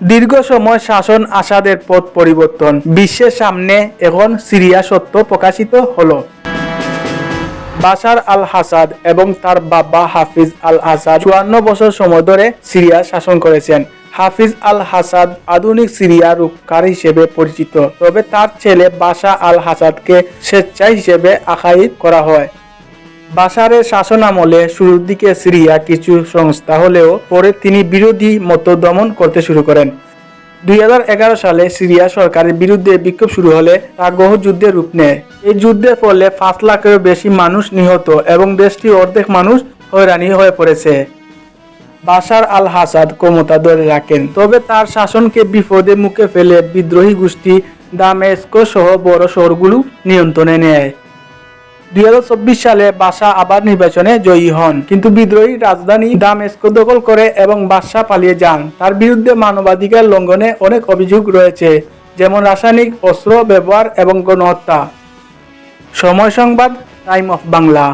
দীর্ঘ সময় শাসন আসাদের পথ পরিবর্তন। বিশ্বের সামনে এখন সিরিয়া সত্য প্রকাশিত হলো। বাশার আল হাসাদ এবং তার বাবা হাফিজ আল আসাদ চুয়ান্ন বছর সময় ধরে সিরিয়া শাসন করেছেন। হাফিজ আল হাসাদ আধুনিক সিরিয়া রূপকার হিসেবে পরিচিত। তবে তার ছেলে বাশা আল হাসাদকে স্বেচ্ছায় হিসেবে আখ্যায়িত করা হয়। বাশারের শাসনামলে শুরুর দিকে সিরিয়া কিছু সংস্থা হলেও পরে তিনি বিরোধী মত দমন করতে শুরু করেন। দুই হাজার এগারো সালে সিরিয়া সরকারের বিরুদ্ধে বিক্ষোভ শুরু হলে তা গহ যুদ্ধের রূপ নেয়। এই যুদ্ধের ফলে পাঁচ লাখেরও বেশি মানুষ নিহত এবং দেশটির অর্ধেক মানুষ হয়রানি হয়ে পড়েছে। বাশার আল হাসাদ ক্ষমতা ধরে রাখেন, তবে তার শাসনকে বিপদে মুখে ফেলে বিদ্রোহী গোষ্ঠী দামেস্কো সহ বড় শহরগুলো নিয়ন্ত্রণে নেয়। দুই হাজার চব্বিশ সালে বাসা আবার নির্বাচনে জয়ী হন। কিন্তু বিদ্রোহী রাজধানী দামেস্ক দখল করে এবং বাদশাহ পালিয়ে যান। তার বিরুদ্ধে মানবাধিকার লঙ্ঘনে অনেক অভিযোগ রয়েছে, যেমন রাসায়নিক অস্ত্র ব্যবহার এবং গণহত্যা। সময় সংবাদ টাইম অফ বাংলা